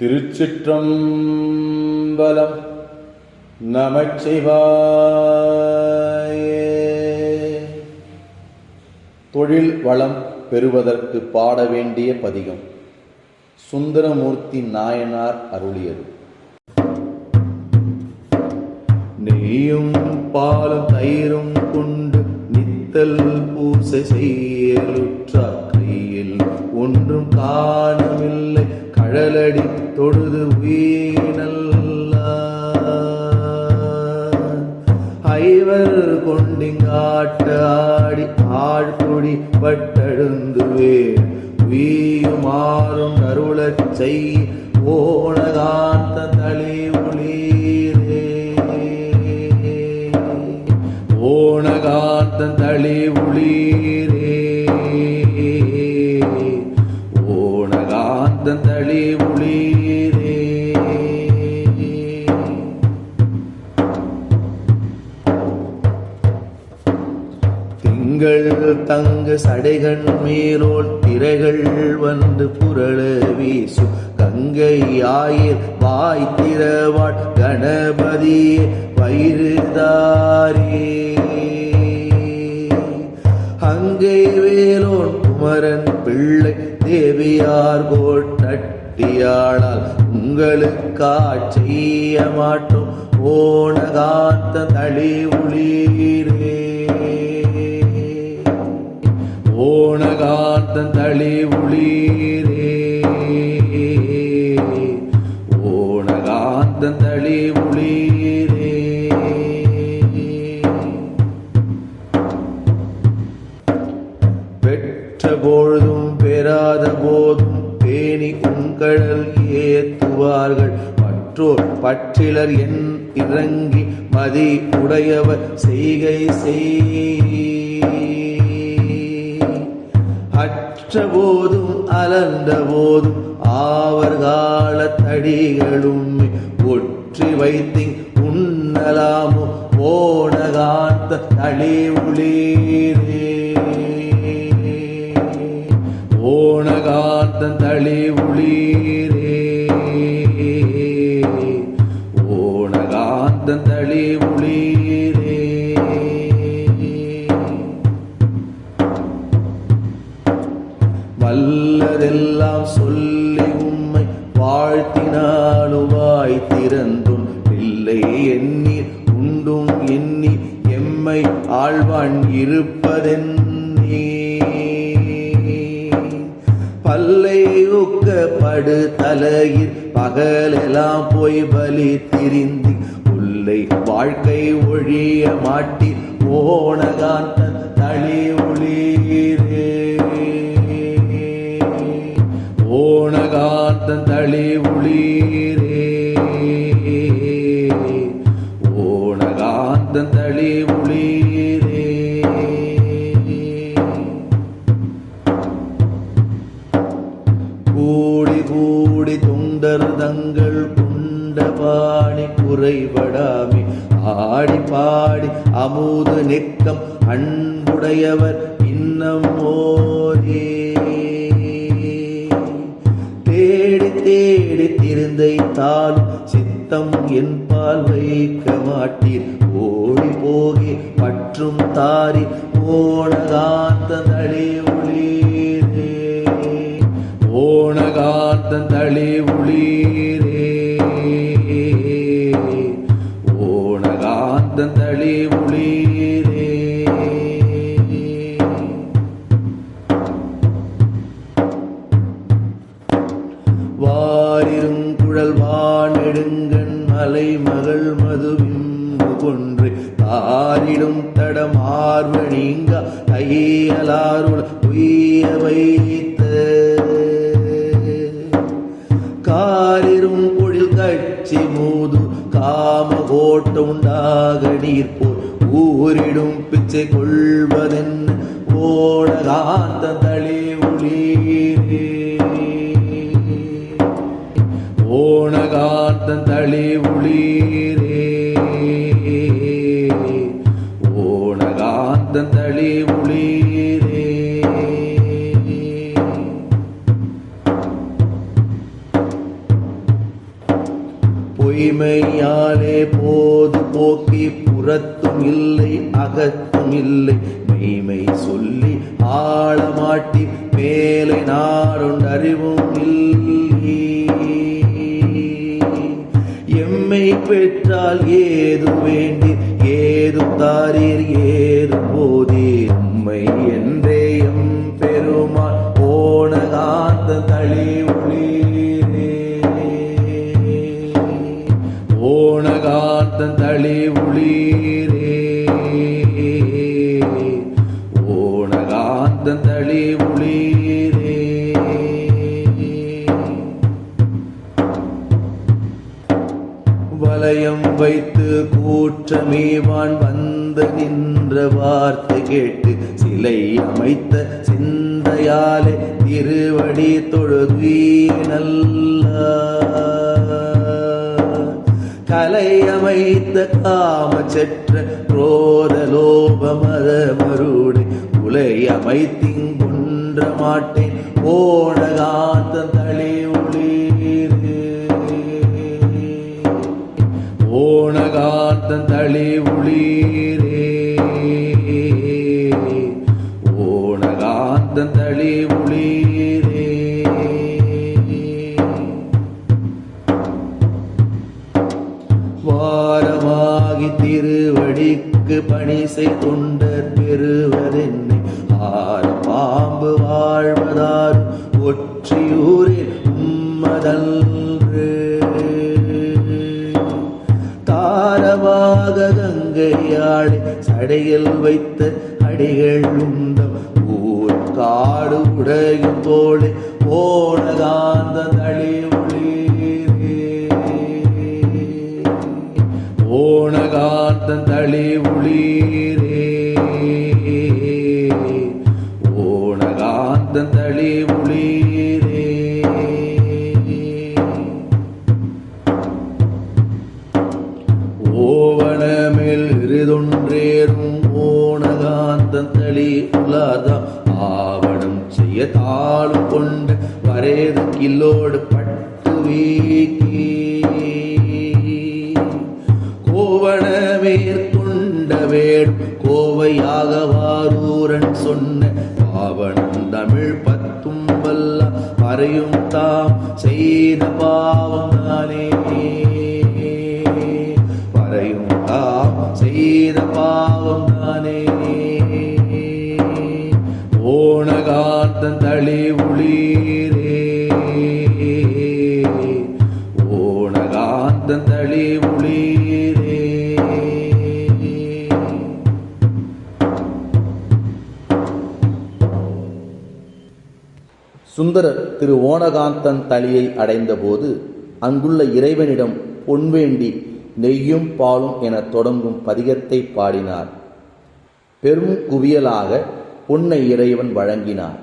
திருச்சிற்றம்பலம் நமச்சிவாய. தொழில் வளம் பெறுவதற்கு பாட வேண்டிய பதிகம் சுந்தரமூர்த்தி நாயனார் அருளியது. நெய்யும் பாலும் தயிரும் கொண்டு நித்தல் பூசை செய்யலுற்றார் கையில். ஒன்றும் காணவில்லை மழலடி தொழுது வீணல்ல ஐவர் கொண்டிங்காட்ட ஆடி ஆழ்குடி பட்டழுந்துவே வீயுமாறும் அருளச் செய் ஓனகாந்த தளி ஒளீரே ஓனகாந்த தளி ஒளீரே ஓணகாந்த தளி திங்கள் தங்க சடைகள் மேலோல் திரைகள் வந்து புரள வீசு கங்கை ஆயிர் வாய் திரவாட் கணபதி வயிறுதாரே அங்கை வேலோன் குமரன் பிள்ளை தேவியார் கோட்டட்டியாளால் உங்களுக்கு செய்ய மாட்டோம் ஓனகாத்த தளி உளீரே. ஓனகாத்த தளி உளீரே. பற்றிலர் என் இறங்கி மதி உடையவர் செய்கை செய். அற்ற போதும் அலர்ந்த போதும் ஆவர் கால தடிகளும் ஒற்றி வைத்தி உண்ணலாமோ போன காத்த தளி உளீரே. ஓணகாந்த தளி உளீர். வல்லதெல்லாம் சொல்லி உம்மை வாழ்த்தினாலுவாய் திறந்தும் இல்லை எண்ணீர் உண்டும் எண்ணி எம்மை ஆழ்வான் இருப்பதென்னே. பல்லை உக்கப்படு தலையில் பகலெல்லாம் போய் பலி திரிந்தி உள்ளை வாழ்க்கை ஒழிய மாட்டி ஓணகாந்த தளி ஒளி ஓணகாந்தன் தளி உளீரே. ஓணகாந்தன் தளி உளீரே. கூடி கூடி தொண்டர் தங்கள் குண்ட ஆடி பாடி அமுது நெக்கம் அன்புடையவர் இன்னம் ஓரே. தேடி சித்தம் என் சித்தம் என்பால் வைக்க மாட்டீர். ஓடி போகி பற்றும் தாரி ஓணகாந்த தளி உளீரே ஓணகாந்த தளி உளீரே ஓணகாந்த தளி உளீரே வாரிருங்குழல் வானெடுங்கண் மலை மகள் மதுவிம்பு கொன்று தாரிடும் தடமார்வணிங்க கையலாருள் உய வைத்த. காரிரும் பொழில் கட்சி மூது காம கோட்ட உண்டாக நீர் போல் ஊரிடும் பிச்சை கொள்வதென் ஓடகாந்த தளி உளீரே ஓணகாந்தன் உளீரே. ஓணகாந்தன் தளி உளீரே. பொய்மையாலே போது போக்கி புறத்தும் இல்லை அகத்தும் இல்லை. மெய்மை சொல்லி ஆழமாட்டி மேலை நாருண்டு அறிவும் இல்லை. எம்மை பெற்றால் ஏது வேண்டி ஏதும் தாரீர் ஏது போதீர். உம்மை என்றே எம் பெருமாள் போன காந்த தளி ஒளீரே போன காந்த தளி ஒளீரே ஓன காந்த தளி ஒளீரே வலயம் வைத்து கூற்றமேவான் வந்து நின்ற வார்த்தை கேட்டு சிலை அமைத்த சிந்தையாலே திருவடி தொழுதீனல்ல கலை அமைத்த காமச்சற்ற குரோத லோப மத மருடை உலை அமைத்திங்குன்ற மாட்டேன். ஓடகாத்த தளிவு ஓணகாந்தன் தளி உளீரே ஓணகாந்தன் தளி உளீரே வாரமாகி திருவடிக்கு பணி செய்தொண்டர் பெறுவதென்னை ஆர பாம்பு வாழ்வதார் ஒற்றியூரில் உம்மதன்று. தாரமாக கங்கையாடி சடையில் வைத்த அடிகள் உண்டம் ஊர் காடு உடையும் தோழி ஓணகாந்த தளி ஒளீரே. ஓணகாந்த தளி ஒளீரே. தளி ஆவணம் செய்ய தாழ் கொண்ட வரேது கில்லோடு பட்டு வீக்கி. கோவணமேற் கொண்ட வேடும் கோவையாக வாரூரன் சொன்ன பாவனம் தமிழ் பத்தும் வல்ல பறையும் தாம் செய்த பாவம் தானே பறையும் தாம் செய்த பாவம் தானே ஓணகாந்தன் தளி உளீரே ஓணகாந்தன் தளி உளீரே சுந்தரர் திரு ஓணகாந்தன் தளியை அடைந்தபோது அங்குள்ள இறைவனிடம் பொன் வேண்டி நெய்யும் பாலும் என தொடங்கும் பதிகத்தை பாடினார். பெரும் குவியலாக உன்னை இறைவன் வழங்கினார்